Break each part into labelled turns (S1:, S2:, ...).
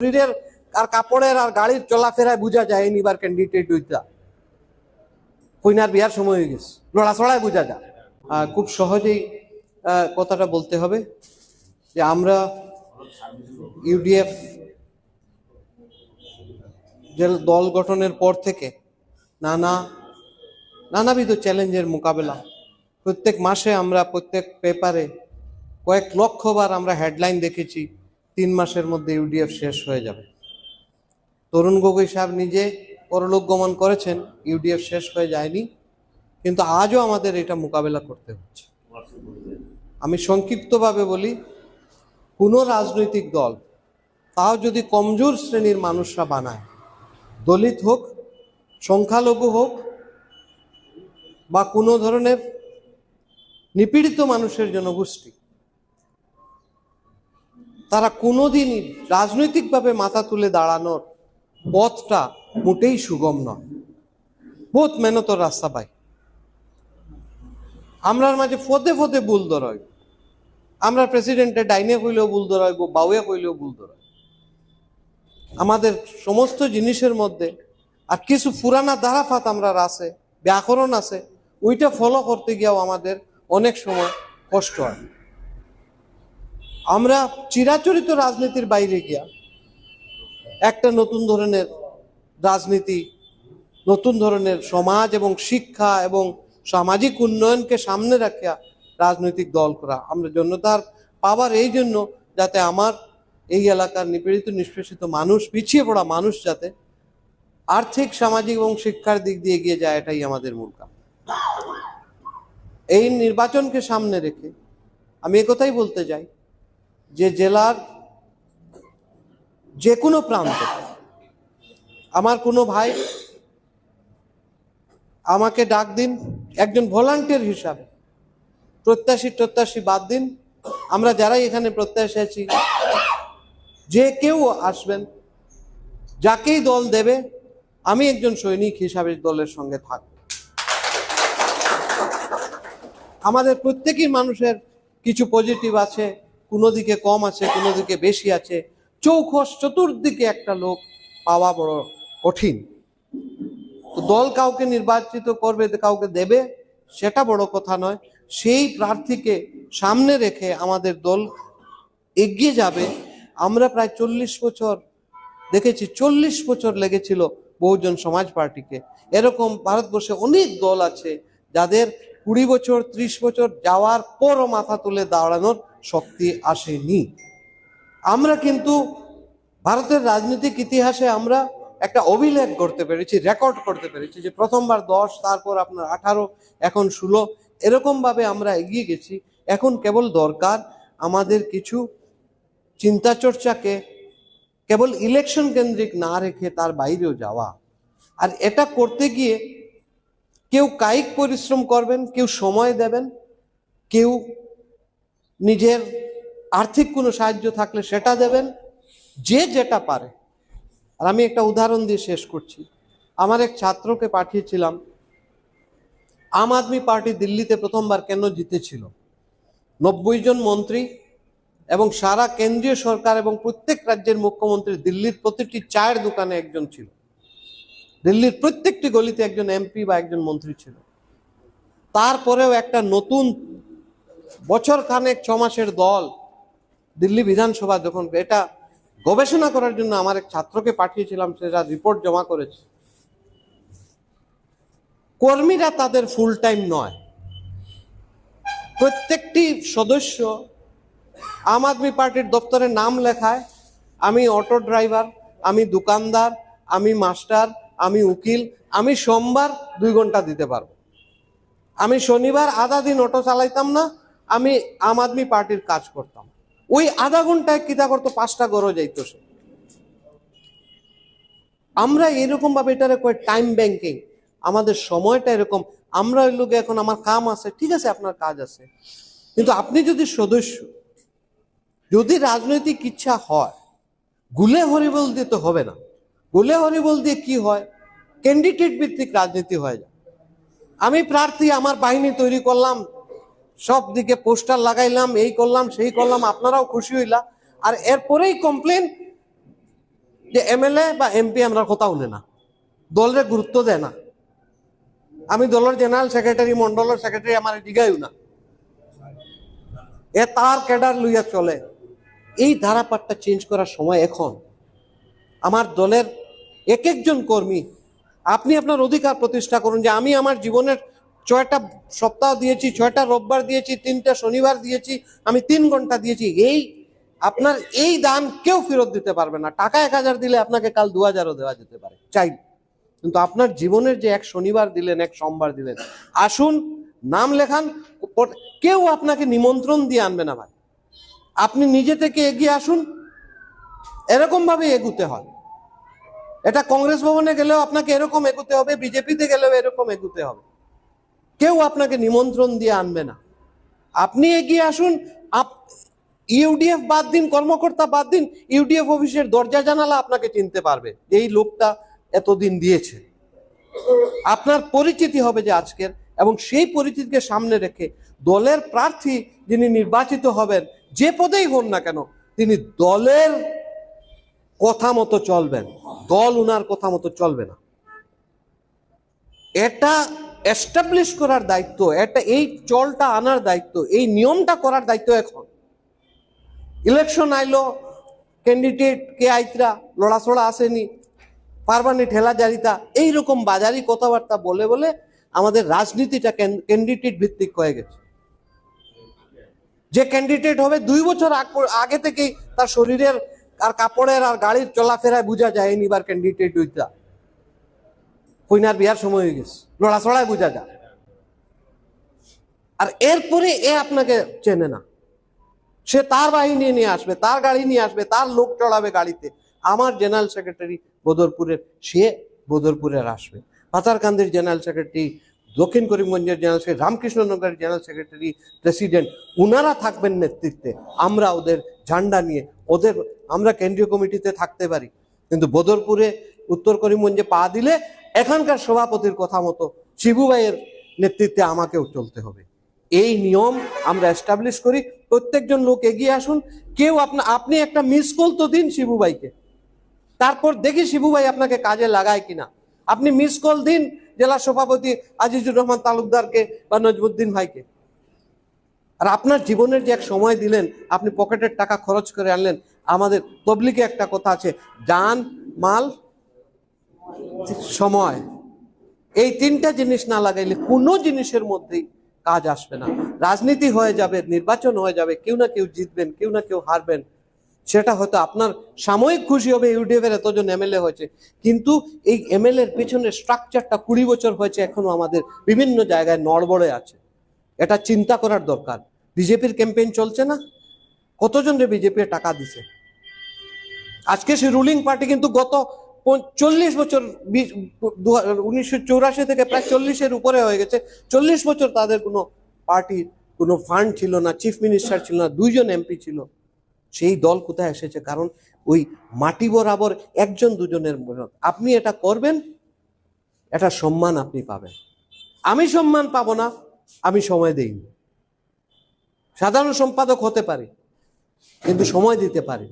S1: শরীরের আর কাপড়ের আর গাড়ির চলাফেরায় বোঝা যায় এবার ক্যান্ডিডেট হইতা। কইনার বিয়ার সময় হয়ে গেছে। লড়াছড়ায় বোঝা যায়। খুব সহজেই কথাটা বলতে হবে যে আমরা ইউডিএফ যে দল গঠনের পর থেকে নানা, নানাবিধ চ্যালেঞ্জের মোকাবেলা। প্রত্যেক মাসে আমরা, প্রত্যেক পেপারে কয়েক লক্ষবার আমরা হেডলাইন দেখেছি। তিন মাসের মধ্যে ইউডিএফ শেষ হয়ে যাবে। তরুণ গগৈ সাহেব নিজে পরলোক গমন করেছেন, ইউডিএফ শেষ হয়ে যায়নি, কিন্তু আজও আমাদের এটা মোকাবেলা করতে হচ্ছে। আমি সংক্ষিপ্তভাবে বলি, কোনো রাজনৈতিক দল তাও যদি কমজোর শ্রেণির মানুষরা বানায়, দলিত হোক, সংখ্যালঘু হোক, বা কোনো ধরনের নিপীড়িত মানুষের জনগোষ্ঠী তারা কোনোদিনই রাজনৈতিকভাবে মাথা তুলে দাঁড়ানোর পথটা মোটেই সুগম নয়। বহুত মেহনতর রাস্তা পাই আমরার মাঝে ফদে ফদে ভুল ধরয় আমরা প্রেসিডেন্টে ডাইনে কইলেও ভুল ধরয় বাউয়ে কইলেও ভুল ধরয় আমাদের সমস্ত জিনিসের মধ্যে আর কিছু পুরানা ধারাফাত আমরা আছে ব্যাকরণ আছে, ওইটা ফলো করতে গিয়েও আমাদের অনেক সময় কষ্ট হয়। আমরা চিরাচরিত রাজনীতির বাইরে গিয়া একটা নতুন ধরনের রাজনীতি, নতুন ধরনের সমাজ এবং শিক্ষা এবং সামাজিক উন্নয়নকে সামনে রাখিয়া রাজনৈতিক দল করা। আমরা জনতার পাওয়ার এই জন্য যাতে আমার এই এলাকার নিপীড়িত, নিষ্পেষিত মানুষ, পিছিয়ে পড়া মানুষ যাতে আর্থিক, সামাজিক এবং শিক্ষার দিক দিয়ে এগিয়ে যায়, এটাই আমাদের মূল কাম। এই নির্বাচনকে সামনে রেখে আমি একথাই বলতে চাই যে জেলার যে কোনো প্রান্তে আমার কোনো ভাই আমাকে ডাক দিন, একজন ভলান্টিয়ার হিসাবে, প্রত্যাশী প্রত্যাশী বাদ দিন। আমরা যারাই এখানে প্রত্যাশী আছি, যে কেউ আসবেন, যাকেই দল দেবে, আমি একজন সৈনিক হিসাবে দলের সঙ্গে থাকব। আমাদের প্রত্যেকই মানুষের কিছু পজিটিভ আছে কোনো দিকে কম আছে, কোনো দিকে বেশি আছে। চৌখস চতুর্দিকে একটা লোক পাওয়া বড় কঠিন। তো দল কাউকে নির্বাচিত করবে, কাউকে দেবে, সেটা বড় কথা নয়। সেই প্রার্থীকে সামনে রেখে আমাদের দল এগিয়ে যাবে। আমরা প্রায় চল্লিশ বছর দেখেছি, চল্লিশ বছর লেগেছিল বহুজন সমাজ পার্টিকে। এরকম ভারতবর্ষে অনেক দল আছে যাদের কুড়ি বছর, ত্রিশ বছর যাওয়ার পরও মাথা তুলে দাঁড়ানোর শক্তি আসেনি। আমরা কিন্তু ভারতের রাজনৈতিক ইতিহাসে আমরা একটা অভিলেখ করতে পেরেছি, রেকর্ড করতে পেরেছি যে প্রথমবার দশ, তারপর আপনার আঠারো, এখন ষোলো এরকম ভাবে আমরা এগিয়ে গেছি। এখন কেবল দরকার আমাদের কিছু চিন্তা চর্চাকে কেবল ইলেকশন কেন্দ্রিক না রেখে তার বাইরেও যাওয়া। আর এটা করতে গিয়ে কেউ কায়িক পরিশ্রম করবেন, কেউ সময় দেবেন, কেউ নিজের আর্থিক কোনো সাহায্য থাকলে সেটা দেবেন, যে যেটা পারে। আর আমি একটা উদাহরণ দিয়ে শেষ করছি। আমার এক ছাত্রকে পাঠিয়েছিলাম, আম আদমি পার্টি দিল্লিতে প্রথমবার কেন জিতেছিল? নব্বই জন মন্ত্রী এবং সারা কেন্দ্রীয় সরকার এবং প্রত্যেক রাজ্যের মুখ্যমন্ত্রী দিল্লির প্রতিটি চায়ের দোকানে একজন ছিল। দিল্লির প্রত্যেকটি গলিতে একজন এমপি বা একজন মন্ত্রী ছিল। তারপরেও একটা নতুন বছর খানেক, ছ মাসের দল দিল্লি বিধানসভা যখন এটা গবেষণা করার জন্য আমার এক ছাত্রকে পাঠিয়েছিলাম সেটা রিপোর্ট জমা করেছে। কর্মীরা তাদের ফুল টাইম নয়। প্রত্যেকটি সদস্য আম আদমি পার্টির দপ্তরে নাম লেখায়, আমি অটো ড্রাইভার আমি দোকানদার, আমি মাস্টার আমি উকিল, আমি সোমবার দুই ঘণ্টা দিতে পারব। আমি শনিবার আধা দিন অটো চালাইতাম না আমি আম আদমি পার্টির কাজ করতাম। ওই আধা ঘন্টায় কিতা করতো, পাঁচটা গরো যাইতো সে। আমরা এরকম ভাবে এটারে কয় টাইম ব্যাংকিং আমাদের সময়টা এরকম। আমরা ওই লোকে এখন আমার কাম আছে, ঠিক আছে, আপনার কাজ আছে। কিন্তু আপনি যদি সদস্য, যদি রাজনৈতিক ইচ্ছা হয়, গুলে হরিবল দিয়ে তো হবে না। গুলে হরিবল দিয়ে কি হয়? ক্যান্ডিডেট ভিত্তিক রাজনীতি হয়ে যায়। আমি প্রার্থী, আমার বাহিনী তৈরি করলাম সব দিকে পোস্টার লাগাইলাম, এই করলাম, সেই করলাম, আপনারাও খুশি হইলা। আর এরপরেই কমপ্লেন যে এমএলএ বা এমপি আমরা কথা উনে না। দলের গুরুত্ব দেয় না। আমি দলের জেনারেল সেক্রেটারি, মন্ডলের সেক্রেটারি, আমার জিগাইও না এ তার ক্যাডার লইয়া চলে। এই ধারাপাতটা চেঞ্জ করার সময় এখন আমার দলের এক একজন কর্মী, আপনি আপনার অধিকার প্রতিষ্ঠা করুন যে আমি আমার জীবনের ছয়টা সপ্তাহ দিয়েছি, ছয়টা রোববার দিয়েছি, তিনটা শনিবার দিয়েছি, আমি তিন ঘণ্টা দিয়েছি। এই আপনার এই দান কেউ ফেরত দিতে পারবে না। টাকা এক হাজার দিলে আপনাকে কাল দু হাজারও দেওয়া যেতে পারে, চাই। কিন্তু আপনার জীবনের যে এক শনিবার দিলেন, এক সোমবার দিলেন, আসুন, নাম লেখান কেউ আপনাকে নিমন্ত্রণ দিয়ে আনবে না ভাই। আপনি নিজে থেকে এগিয়ে আসুন এরকম ভাবে এগুতে হয়। এটা কংগ্রেস ভবনে গেলেও আপনাকে এরকম এগুতে হবে, বিজেপিতে গেলেও এরকম এগুতে হবে। কেউ আপনাকে নিমন্ত্রণ দিয়ে আনবে না। আপনি এগিয়ে আসুন, আপ- ইউডিএফ বাদ দিন, কর্মকর্তা বাদ দিন, ইউডিএফ অফিসের দরজা জানালা আপনাকে চিনতে পারবে এই লোকটা এতদিন দিয়েছে। আপনার পরিচিতি হবে যে আজকের এবং সেই পরিচিতিকে সামনে রেখে দলের প্রার্থী যিনি নির্বাচিত হবেন, যে পদেই হন না কেন, তিনি দলের কথা মতো চলবেন। দল উনার কথা মতো চলবে না। এটা এস্টাবলিশ করার দায়িত্ব এটা এই চলটা আনার দায়িত্ব, এই নিয়মটা করার দায়িত্ব এখন। ইলেকশন আইলো ক্যান্ডিডেট কে আইতরা লড়াছড়া আসেনি পারবানি ঠেলা জারিতা, এইরকম বাজারি কথাবার্তা বলে বলে আমাদের রাজনীতিটা ক্যান্ডিডেট ভিত্তিক হয়ে গেছে। যে ক্যান্ডিডেট হবে দুই বছর আগ- থেকেই তার শরীরের আর কাপড়ের আর গাড়ির চলাফেরায় বোঝা যায় এবার ক্যান্ডিডেট হইতা। কইনার বিয়ার সময় হয়ে গেছে। লড়াছড়ায় বোঝা যায়। আর এরপরে এ আপনাকে চেনে না। সে তার বাহিনী নিয়ে আসবে, তার গাড়ি নিয়ে আসবে, তার লোক চড়াবে গাড়িতে। আমার জেনারেল সেক্রেটারি বদরপুরের, সে বদরপুরের আসবে। পাতারকান্দির জেনারেল সেক্রেটারি, দক্ষিণ করিমগঞ্জের জেনারেল সেক্রেটারি, রামকৃষ্ণনগরের জেনারেল সেক্রেটারি, প্রেসিডেন্ট, উনারা থাকবেন নেতৃত্বে। আমরা ওদের ঝান্ডা নিয়ে, ওদের, আমরা কেন্দ্রীয় কমিটিতে থাকতে পারি। কিন্তু বদরপুরে, উত্তর করিমগঞ্জে পা দিলে এখানকার সভাপতির কথা মতো শিবু ভাইয়ের নেতৃত্বে আমাকেও চলতে হবে। এই নিয়ম আমরা এস্টাবলিশ করি, প্রত্যেকজন লোক এগিয়ে আসুন। কেউ আপনা, আপনি একটা মিস কল তো দিন শিবু ভাইকে। তারপর দেখি শিবু ভাই আপনাকে কাজে লাগায় কিনা। আপনি মিস কল দিন জেলা সভাপতি আজিজুর রহমান তালুকদারকে বা নজমুদ্দিন ভাইকে। আর আপনার জীবনের যে এক সময় দিলেন, আপনি পকেটের টাকা খরচ করে আনলেন, আমাদের তবলিকে একটা কথা আছে যান মাল সময়। এই তিনটা জিনিস না লাগাইলে কোনো জিনিসের মধ্যেই কাজ আসবে না। রাজনীতি হয়ে যাবে, নির্বাচন হয়ে যাবে, কেউ না কেউ জিতবেন, কেউ না কেউ হারবেন। সেটা হয়তো আপনার সাময়িক খুশি হবে ইউডিএফ এর এতজন এমএলএ হয়েছে। কিন্তু এই এমএলএ এর পেছনে স্ট্রাকচারটা কুড়ি বছর হয়েছে, এখনও আমাদের বিভিন্ন জায়গায় নড়বড়ে আছে। এটা চিন্তা করার দরকার। বিজেপির ক্যাম্পেইন চলছে না? কতজন রে বিজেপি টাকা দিছে? আজকে সে রুলিং পার্টি কিন্তু গত চল্লিশ বছর উনিশশো চৌরাশি থেকে প্রায় চল্লিশের উপরে হয়ে গেছে। চল্লিশ বছর তাদের কোনো পার্টির কোনো ফান্ড ছিল না, চিফ মিনিস্টার ছিল না, দুইজন এমপি ছিল। সেই দল কোথায় এসেছে? কারণ ওই মাটি বরাবর একজন দুজনের আপনি এটা করবেন, এটা সম্মান আপনি পাবেন। আমি সম্মান পাবো না, আমি সময় দেইনি। সাধারণ সম্পাদক হতে পারি, কিন্তু সময় দিতে পারি।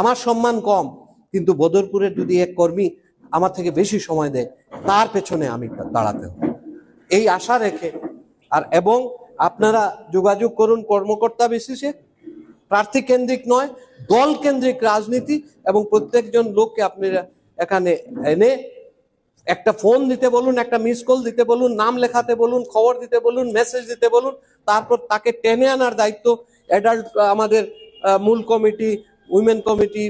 S1: আমার সম্মান কম। কিন্তু বদরপুরের যদি এক কর্মী আমার থেকে বেশি সময় দেয়, তার পেছনে আমি দাঁড়াতে এই আশা রেখে, আর এবং আপনারা যোগাযোগ করুন কর্মকর্তা বিশেষে প্রার্থী কেন্দ্রিক নয়, দল কেন্দ্রিক রাজনীতি, এবং প্রত্যেকজন লোককে আপনারা এখানে এনে একটা ফোন দিতে বলুন, একটা মিস কল দিতে বলুন, নাম লেখাতে বলুন, খবর দিতে বলুন, মেসেজ দিতে বলুন, তারপর তাকে টেনে আনার দায়িত্ব অ্যাডাল্ট আমাদের মূল committee women committee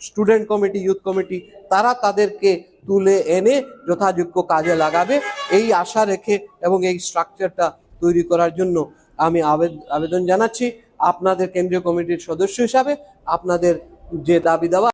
S1: student committee, youth committee, তারা তাদেরকে তুলে এনে যথাযোগ্য কাজে লাগাবে। এই আশা রেখে এবং এই স্ট্রাকচারটা তৈরি করার জন্য আমি আবেদ- আবেদন জানাচ্ছি। আপনাদের কেন্দ্রীয় কমিটির সদস্য হিসাবে আপনাদের যে দাবি দাওয়া